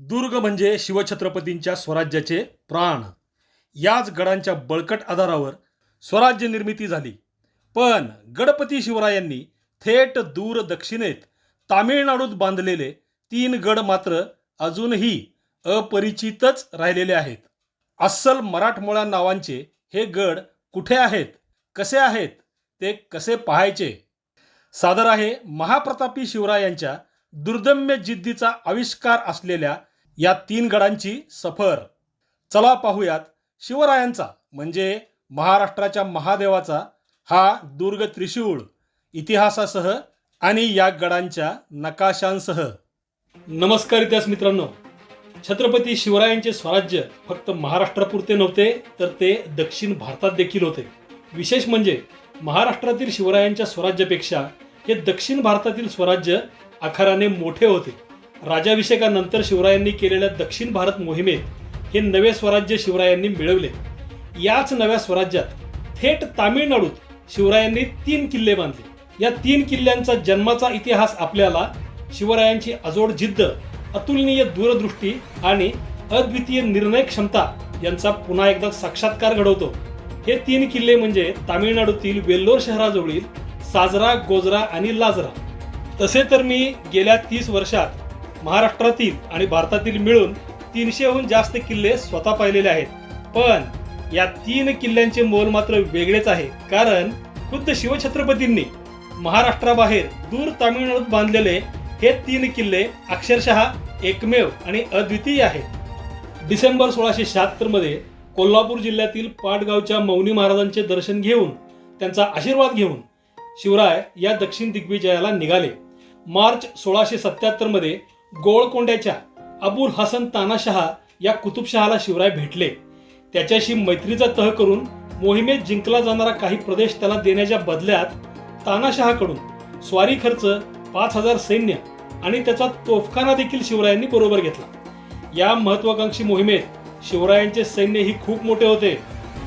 दुर्ग म्हणजे शिवछत्रपतींच्या स्वराज्याचे प्राण. याच गडांच्या बळकट आधारावर स्वराज्य निर्मिती झाली. पण गडपती शिवरायांनी थेट दूर दक्षिणेत तामिळनाडूत बांधलेले तीन गड मात्र अजूनही अपरिचितच राहिलेले आहेत. अस्सल मराठमोळ्या नावांचे हे गड कुठे आहेत? कसे आहेत? ते कसे पाहायचे? सादर आहे महाप्रतापी शिवरायांच्या दुर्दम्य जिद्दीचा आविष्कार असलेल्या या तीन गडांची सफर. चला पाहूयात शिवरायांचा म्हणजे महाराष्ट्राच्या महादेवाचा हा दुर्ग त्रिशूळ इतिहासासह आणि या गडांच्या नकाशांसह. नमस्कार इतिहास मित्रांनो. छत्रपती शिवरायांचे स्वराज्य फक्त महाराष्ट्रापुरते नव्हते तर ते दक्षिण भारतात देखील होते. विशेष म्हणजे महाराष्ट्रातील शिवरायांच्या स्वराज्यापेक्षा हे दक्षिण भारतातील स्वराज्य आकाराने मोठे होते. राजाभिषेकानंतर शिवरायांनी केलेल्या दक्षिण भारत मोहिमेत हे नवे स्वराज्य शिवरायांनी मिळवले. याच नव्या स्वराज्यात थेट तामिळनाडूत शिवरायांनी तीन किल्ले बांधले. या तीन किल्ल्यांचा जन्माचा इतिहास आपल्याला शिवरायांची अजोड जिद्द अतुलनीय दूरदृष्टी आणि अद्वितीय निर्णय क्षमता यांचा पुन्हा एकदा साक्षात्कार घडवतो. हे तीन किल्ले म्हणजे तामिळनाडूतील वेल्लोर शहराजवळील साजरा गोजरा आणि लाजरा. तसे तर मी गेल्या तीस वर्षात महाराष्ट्रातील आणि भारतातील मिळून तीनशेहून जास्त किल्ले स्वतः पाहिलेले आहेत. पण या तीन किल्ल्यांचे मोल मात्र वेगळेच आहे. कारण खुद्द शिवछत्रपतींनी महाराष्ट्राबाहेर दूर तामिळनाडूत बांधलेले हे तीन किल्ले अक्षरशः एकमेव आणि अद्वितीय आहेत. डिसेंबर सोळाशे शहात्तरमध्ये कोल्हापूर जिल्ह्यातील पाटगावच्या मौनी महाराजांचे दर्शन घेऊन त्यांचा आशीर्वाद घेऊन शिवराय या दक्षिण दिग्विजयाला निघाले. मार्च सोळाशे सत्याहत्तरमध्ये मध्ये गोळकोंड्याच्या अबुल हसन तानाशहा या कुतुबशहाला शिवराय भेटले. त्याच्याशी मैत्रीचा तह करून मोहिमेत जिंकला जाणारा काही प्रदेश त्याला देण्याच्या बदल्यात तानाशहाकडून स्वारी खर्च पाच हजार सैन्य आणि त्याचा तोफखाना देखील शिवरायांनी बरोबर घेतला. या महत्वाकांक्षी मोहिमेत शिवरायांचे सैन्य ही खूप मोठे होते.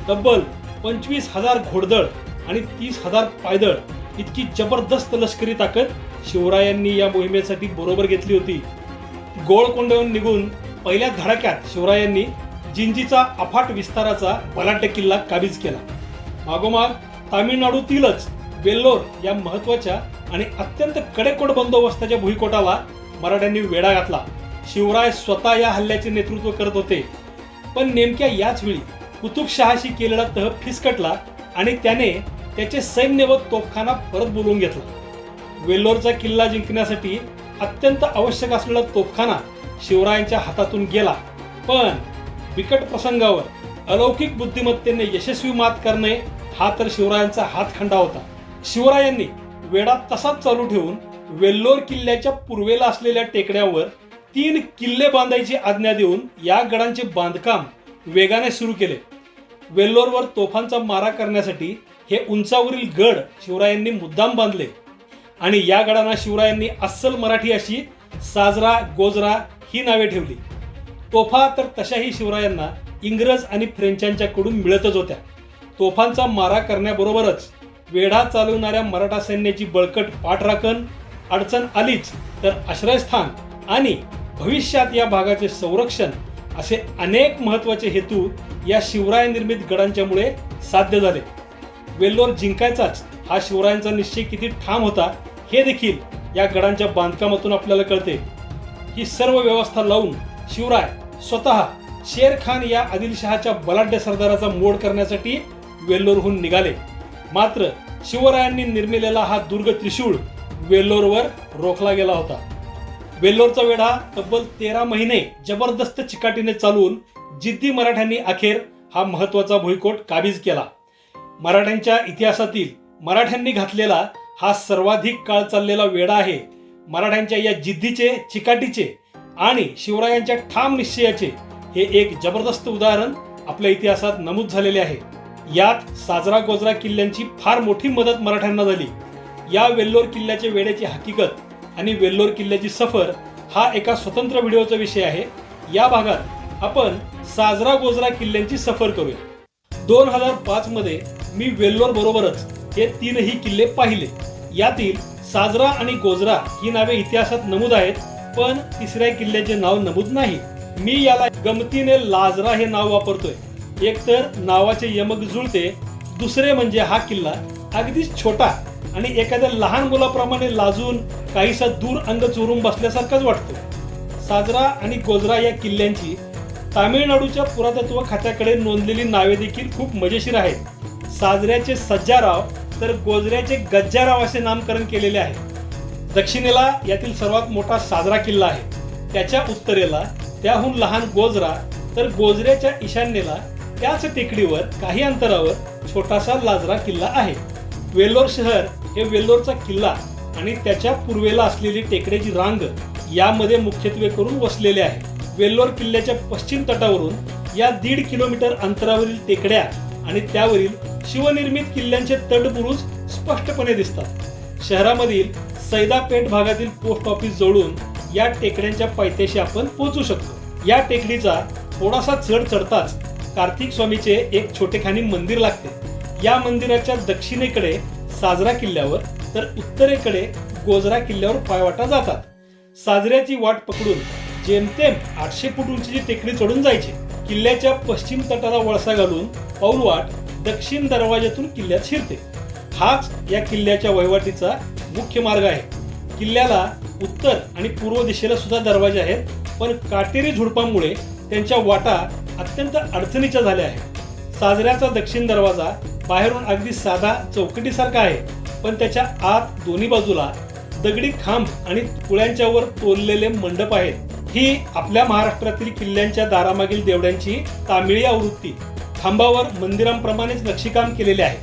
तब्बल पंचवीस हजार घोडदळ आणि तीस हजार पायदळ इतकी जबरदस्त लष्करी ताकद शिवरायांनी या मोहिमेसाठी बरोबर घेतली होती. गोळकोंड्याहून निघून पहिल्या धडाक्यात शिवरायांनी जिंजीचा अफाट विस्ताराचा बलाढ्य किल्ला काबीज केला. मागोमाग तामिळनाडूतीलच वेल्लोर या महत्त्वाच्या आणि अत्यंत कडेकोट बंदोबस्ताच्या भुईकोटाला मराठ्यांनी वेढा घातला. शिवराय स्वतः या हल्ल्याचे नेतृत्व करत होते. पण नेमक्या याच वेळी कुतुबशहाशी केलेला तह फिसकटला आणि त्याने त्याचे सैन्य व तोफखाना परत बोलवून घेतला. वेल्लोरचा किल्ला जिंकण्यासाठी अत्यंत आवश्यक असलेला तोफखाना शिवरायांच्या हातातून गेला. पण बिकट प्रसंगावर अलौकिक बुद्धिमत्तेने यशस्वी मात करणे हा तर शिवरायांचा हातखंडा होता. शिवरायांनी वेढा तसाच चालू ठेवून वेल्लोर किल्ल्याच्या पूर्वेला असलेल्या टेकड्यावर तीन किल्ले बांधायची आज्ञा देऊन या गडांचे बांधकाम वेगाने सुरू केले. वेल्लोरवर तोफांचा मारा करण्यासाठी हे उंचावरील गड शिवरायांनी मुद्दाम बांधले. आणि या गडांना शिवरायांनी अस्सल मराठी अशी साजरा गोजरा ही नावे ठेवली. तोफा तर तशाही शिवरायांना इंग्रज आणि फ्रेंचांच्याकडून मिळतच होत्या. तोफांचा मारा करण्याबरोबरच वेढा चालवणाऱ्या मराठा सैन्याची बळकट पाठराखण अडचण आलीच तर आश्रयस्थान आणि भविष्यात या भागाचे संरक्षण असे अनेक महत्त्वाचे हेतू या शिवराय निर्मित गडांच्यामुळे साध्य झाले. वेल्लोर जिंकायचाच हा शिवरायांचा निश्चय किती ठाम होता हे देखील या गडांच्या बांधकामातून आपल्याला कळते ही सर्व व्यवस्था लावून शिवराय स्वतः शेर खान या आदिलशहाच्या बलाढ्य सरदाराचा मोड करण्यासाठी वेल्लोरहून निघाले. मात्र शिवरायांनी निर्मिलेला हा दुर्ग त्रिशूळ वेल्लोरवर रोखला गेला होता. वेल्लोरचा वेढा तब्बल तेरा महिने जबरदस्त चिकाटीने चालवून जिद्दी मराठ्यांनी अखेर हा महत्त्वाचा भुईकोट काबीज केला. मराठ्यांच्या इतिहासातील मराठ्यांनी घातलेला हा सर्वाधिक काळ चाललेला वेढा आहे. मराठ्यांच्या या जिद्दीचे चिकाटीचे आणि शिवरायांच्या ठाम निश्चयाचे हे एक जबरदस्त उदाहरण आपल्या इतिहासात नमूद झालेले आहे. यात साजरा गोजरा किल्ल्यांची फार मोठी मदत मराठ्यांना झाली. या वेल्लोर किल्ल्याचे वेड्याची हकीकत आणि वेल्लोर किल्ल्याची सफर हा एका स्वतंत्र व्हिडिओचा विषय आहे. या भागात आपण साजरा गोजरा किल्ल्यांची सफर करूया. दोन हजार पाच मध्ये मी वेल्लोर बरोबरच हे तीनही किल्ले पाहिले. यातील साजरा आणि गोजरा ही नावे इतिहासात नमूद आहेत पण तिसऱ्या किल्ल्याचे नाव नमूद नाही. मी याला गमतीने लाजरा हे नाव वापरतोय. एकतर नावाचे यमक जुळते दुसरे म्हणजे हा किल्ला अगदीच छोटा आणि एखाद्या लहान मुलाप्रमाणे लाजून काहीसा दूर अंग चोरून बसल्यासारखाच वाटतो. साजरा आणि गोजरा या किल्ल्यांची तामिळनाडूच्या पुरातत्व खात्याकडे नोंदलेली नावे देखील खूप मजेशीर आहेत. साजऱ्याचे सज्जाराव तर गोजऱ्याचे गज्जाराव असे नामकरण केलेले आहे. दक्षिणेला यातील सर्वात मोठा साजरा किल्ला आहे. त्याच्या उत्तरेला त्याहून लहान गोजरा तर गोजऱ्याच्या ईशान्येला त्याच टेकडीवर काही अंतरावर छोटासा लाजरा किल्ला आहे. वेल्लोर शहर हे वेल्लोरचा किल्ला आणि त्याच्या पूर्वेला असलेली टेकड्याची रांग यामध्ये मुख्यत्वे करून वसलेले आहे. वेल्लोर किल्ल्याच्या पश्चिम तटावरून या दीड किलोमीटर अंतरावरील टेकड्या आणि त्यावरील शिवनिर्मित किल्ल्यांचे तटबुरुज स्पष्टपणे दिसतात. शहरामधील सैदापेठ भागातील पोस्ट ऑफिस जोडून या टेकड्यांच्या पायथ्याशी आपण पोहोचू शकतो. या टेकडीचा थोडासा चढ चढताच कार्तिक स्वामीचे एक छोटेखानी मंदिर लागते. या मंदिराच्या दक्षिणेकडे साजरा किल्ल्यावर तर उत्तरेकडे गोजरा किल्ल्यावर पायवाटा जातात. साजऱ्याची वाट पकडून जेमतेम आठशे फूट उंचीची टेकडी चढून जायची. किल्ल्याच्या पश्चिम तटाला वळसा घालून पाऊलवाट दक्षिण दरवाज्यातून किल्ल्यात शिरते. हाच या किल्ल्याच्या वहिवाटीचा मुख्य मार्ग आहे. किल्ल्याला उत्तर आणि पूर्व दिशेला सुद्धा दरवाजे आहेत पण काटेरी झुडपांमुळे त्यांच्या वाटा अत्यंत अडचणीच्या झाल्या आहेत. साजऱ्याचा दक्षिण दरवाजा बाहेरून अगदी साधा चौकटीसारखा आहे पण त्याच्या आत दोन्ही बाजूला दगडी खांब आणि पुळ्यांच्यावर तोललेले मंडप आहेत. ही आपल्या महाराष्ट्रातील किल्ल्यांच्या दारामागील देवड्यांची तामिळी आवृत्ती. खांबावर मंदिरांप्रमाणेच नक्षीकाम केलेले आहे.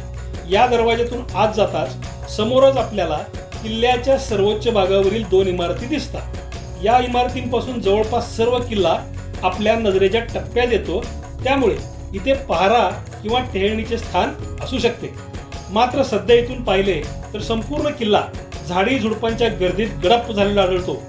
या दरवाज्यातून आत जाताच समोरच आपल्याला किल्ल्याच्या सर्वोच्च भागावरील दोन इमारती दिसतात. या इमारतींपासून जवळपास सर्व किल्ला आपल्या नजरेच्या टप्प्यात येतो. त्यामुळे इथे पहारा किंवा टेहळणीचे स्थान असू शकते. मात्र सध्या इथून पाहिले तर संपूर्ण किल्ला झाडी झुडपांच्या गर्दीत गडप झालेला आढळतो.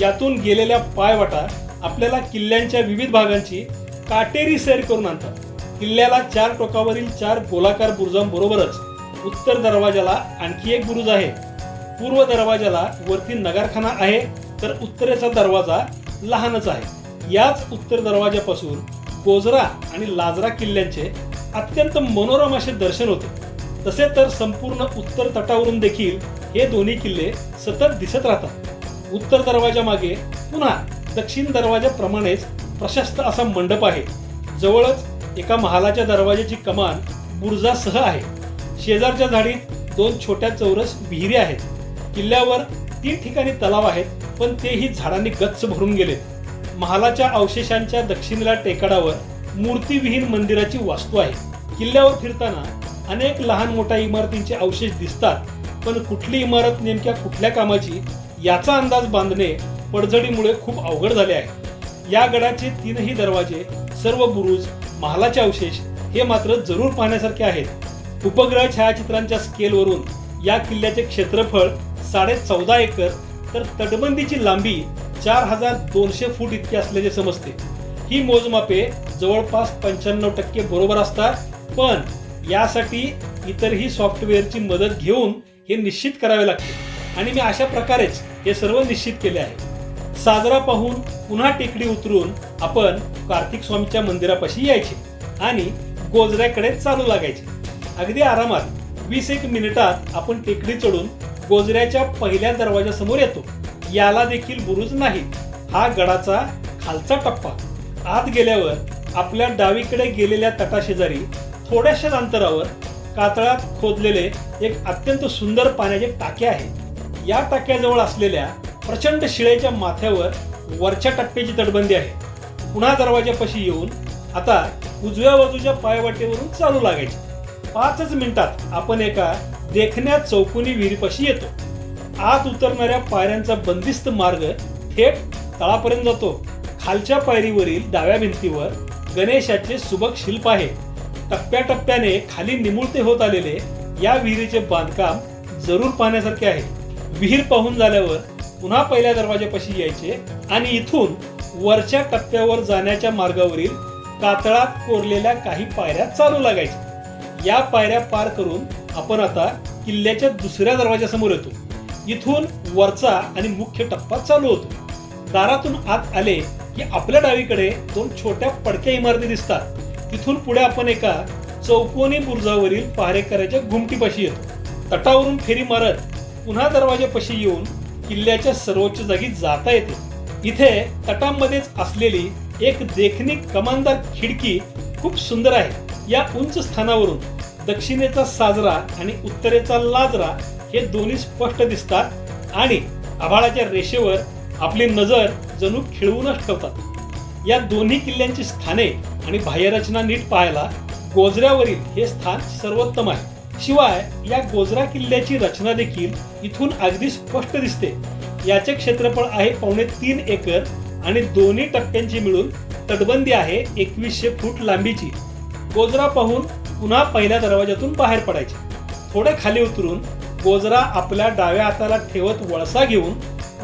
यातून गेलेल्या पायवाटा आपल्याला किल्ल्यांच्या विविध भागांची काटेरी सैर करून आणतात. किल्ल्याला चार टोकावरील चार गोलाकार बुरुजांबरोबरच उत्तर दरवाजाला आणखी एक बुरुज आहे. पूर्व दरवाजाला वरती नगारखाना आहे तर उत्तरेचा दरवाजा लहानच आहे. याच उत्तर दरवाजापासून गोजरा आणि लाजरा किल्ल्यांचे अत्यंत मनोरम असे दर्शन होते. तसे तर संपूर्ण उत्तर तटावरून देखील हे दोन्ही किल्ले सतत दिसत राहतात. उत्तर दरवाजा मागे पुन्हा दक्षिण दरवाजाप्रमाणेच प्रशस्त असा मंडप आहे. जवळच एका महालाच्या दरवाजाची कमान बुर्जासह आहे. शेजारच्या झाडीत दोन छोट्या चौरस विहिरी आहेत. किल्ल्यावर तीन ठिकाणी तलाव आहेत पण तेही झाडांनी गच्च भरून गेलेत. महालाच्या अवशेषांच्या दक्षिणेला टेकाडावर मूर्तीविहीन मंदिराची वास्तू आहे. किल्ल्यावर फिरताना अनेक लहान मोठ्या इमारतींचे अवशेष दिसतात पण कुठली इमारत नेमक्या कुठल्या कामाची याचा अंदाज बांधणे पडझडीमुळे खूप अवघड झाले आहे. या गडाचे तीनही दरवाजे सर्व बुरुज महालाचे अवशेष हे मात्र जरूर पाहण्यासारखे आहेत. उपग्रह छायाचित्रांच्या स्केलवरून या किल्ल्याचे क्षेत्रफळ साडे चौदा एकर तर तटबंदीची लांबी चार हजार दोनशे फूट इतकी असल्याचे समजते. ही मोजमापे जवळपास पंच्याण्णव टक्के बरोबर असतात पण यासाठी इतरही सॉफ्टवेअरची मदत घेऊन हे निश्चित करावे लागते. आणि मी अशा प्रकारेच हे सर्व निश्चित केले आहे. साजरा पाहून पुन्हा टेकडी उतरून आपण कार्तिक स्वामीच्या मंदिरापाशी यायचे आणि गोजऱ्याकडे चालू लागायचे. अगदी आरामात वीस एक मिनिटात आपण टेकडी चढून गोजऱ्याच्या पहिल्या दरवाजासमोर येतो. याला देखील बुरुज नाही हा गडाचा खालचा टप्पा. आत गेल्यावर आपल्या डावीकडे गेलेल्या तटाशेजारी थोड्याशाच अंतरावर कातळात खोदलेले एक अत्यंत सुंदर पाण्याचे टाके आहे. या टाक्याजवळ असलेल्या प्रचंड शिळेच्या माथ्यावर वरच्या टप्प्याची तटबंदी आहे. पुन्हा दरवाजापाशी येऊन आता उजव्या बाजूच्या पायवाटेवरून चालू लागायचे. पाचच मिनिटात आपण एका देखण्या चौकोनी विहिरीपाशी येतो. आत उतरणाऱ्या पायऱ्यांचा बंदिस्त मार्ग थेट तळापर्यंत जातो. खालच्या पायरीवरील डाव्या भिंतीवर गणेशाचे सुबक शिल्प आहे. टप्प्याटप्प्याने खाली निमुळते होत आलेले या विहिरीचे बांधकाम जरूर पाहण्यासारखे आहे. विहीर पाहून झाल्यावर पुन्हा पहिल्या दरवाजापाशी यायचे आणि इथून वरच्या टप्प्यावर जाण्याच्या मार्गावरील कातळात कोरलेल्या काही पायऱ्या चालू लागायच्या. या पायऱ्या पार करून आपण आता किल्ल्याच्या दुसऱ्या दरवाजासमोर येतो. इथून वरचा आणि मुख्य टप्पा चालू होतो. दारातून आत आले की आपल्या डावीकडे दोन छोट्या पडक्या इमारती दिसतात. तिथून पुढे आपण एका चौकोनी बुर्जावरील पहारेकऱ्याच्या घुमटीपाशी येतो. तटावरून फेरी मारत पुन्हा दरवाजापाशी येऊन किल्ल्याच्या सर्वोच्च जागी जाता येते. इथे तटांमध्येच असलेली एक देखणी कमानदार खिडकी खूप सुंदर आहे. या उंच स्थानावरून दक्षिणेचा साजरा आणि उत्तरेचा लाजरा हे दोन्ही स्पष्ट दिसतात आणि आभाळाच्या रेषेवर आपली नजर जणू खिळवूनच ठेवतात. या दोन्ही किल्ल्यांची स्थाने आणि बाह्यरचना नीट पाहायला गोजऱ्यावरील हे स्थान सर्वोत्तम आहे. शिवाय या गोजरा किल्ल्याची रचना देखील इथून अगदी स्पष्ट दिसते. याचे क्षेत्रफळ आहे पावणे तीन एकर आणि दोन्ही टप्प्यांची मिळून तटबंदी आहे एकवीसशे फूट लांबीची. गोजरा पाहून पुन्हा पहिल्या दरवाजातून बाहेर पडायचे. थोडे खाली उतरून गोजरा आपल्या डाव्या हाताला ठेवत वळसा घेऊन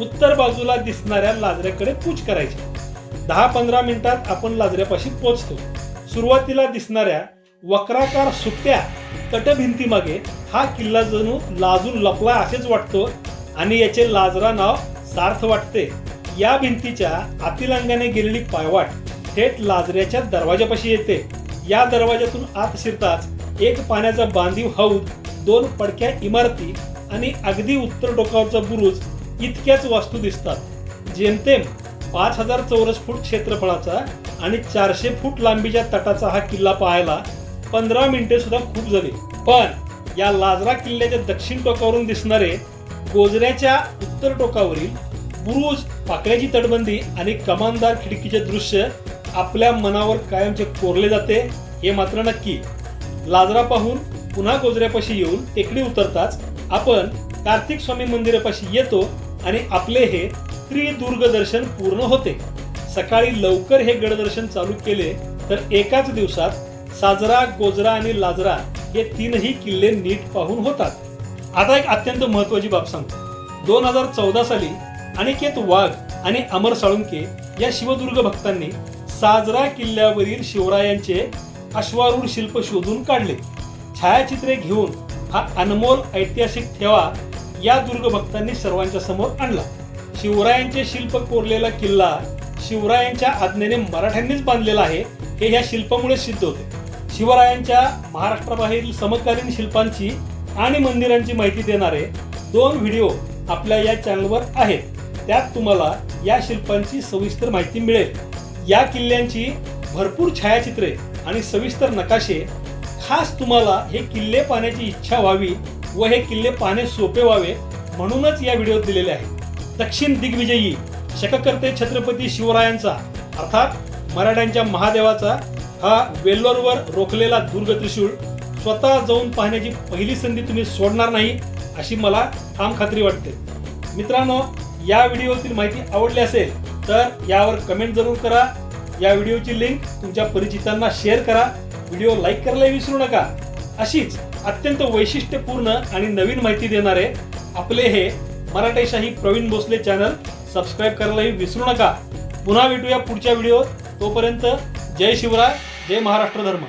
उत्तर बाजूला दिसणाऱ्या लाजऱ्याकडे पूज करायची. दहा पंधरा मिनिटात आपण लाजऱ्यापाशी पोचतो. सुरुवातीला दिसणाऱ्या वक्राकार सुट्ट्या तटभिंतीमागे हा किल्ला जणू लाजून लपला असेच वाटतो आणि याचे लाजरा नाव सार्थ वाटते. या भिंतीच्या आतील अंगाने गेलेली पायवाट थेट लाजऱ्याच्या दरवाजापाशी येते. या दरवाजातून आत शिरताच एक पाण्याचा बांधीव हौद दोन पडक्या इमारती आणि अगदी उत्तर डोकावचा बुरुज इतक्याच वास्तू दिसतात. जेमतेम पाच हजार चौरस फूट क्षेत्रफळाचा आणि चारशे फूट लांबीच्या तटाचा हा किल्ला पाहायला पंधरा मिनिटे सुद्धा खूप झाली. पण या लाजरा किल्ल्याच्या दक्षिण टोकावरून दिसणारे गोजऱ्याच्या उत्तर टोकावरील बुरुज पाकळ्याची तटबंदी आणि कमानदार खिडकीचे दृश्य आपल्या मनावर कायमचे कोरले जाते हे मात्र नक्की. लाजरा पाहून पुन्हा गोजऱ्यापाशी येऊन टेकडी उतरताच आपण कार्तिक स्वामी मंदिरापाशी येतो आणि आपले हे त्रिदुर्ग दर्शन पूर्ण होते. सकाळी लवकर हे गडदर्शन चालू केले तर एकाच दिवसात साजरा गोजरा आणि लाजरा हे तीनही किल्ले नीट पाहून होतात. आता एक अत्यंत महत्वाची बाब सांगतो. दोन हजार चौदा साली अनिकेत वाघ आणि अमर साळुंके या शिवदुर्ग भक्तांनी साजरा किल्ल्यावरील शिवरायांचे अश्वारूढ शिल्प शोधून काढले. छायाचित्रे घेऊन हा अनमोल ऐतिहासिक ठेवा या दुर्ग भक्तांनी सर्वांच्या समोर आणला. शिवरायांचे शिल्प कोरलेला किल्ला शिवरायांच्या आज्ञेने मराठ्यांनीच बांधलेला आहे हे ह्या शिल्पामुळे सिद्ध होते. शिवरायांच्या महाराष्ट्राबाहेरील समकालीन शिल्पांची आणि मंदिरांची माहिती देणारे दोन व्हिडिओ आपल्या या चॅनलवर आहेत. त्यात तुम्हाला या शिल्पांची सविस्तर माहिती मिळेल. या किल्ल्यांची भरपूर छायाचित्रे आणि सविस्तर नकाशे. खास तुम्हाला हे किल्ले पाहण्याची इच्छा व्हावी व हे किल्ले पाहणे सोपे व्हावे म्हणूनच या व्हिडिओत दिलेले आहे दक्षिण दिग्विजयी शककर्ते छत्रपती शिवरायांचा अर्थात मराठ्यांच्या महादेवाचा हा वेल्लोरवर रोखलेला दुर्ग त्रिशूळ स्वतः जाऊन पाहण्याची पहिली संधी तुम्ही सोडणार नाही अशी मला ठाम खात्री वाटते. मित्रांनो या व्हिडिओतील माहिती आवडली असेल तर यावर कमेंट जरूर करा. या व्हिडिओची लिंक तुमच्या परिचितांना शेअर करा. व्हिडिओ लाईक करायला विसरू नका. अशीच अत्यंत वैशिष्ट्यपूर्ण आणि नवीन माहिती देणारे आपले हे मराठेशाही प्रवीण भोसले चॅनल सबस्क्राईब करायलाही विसरू नका. पुन्हा भेटूया पुढच्या व्हिडिओत. तोपर्यंत जय शिवराय. जय महाराष्ट्र धर्म.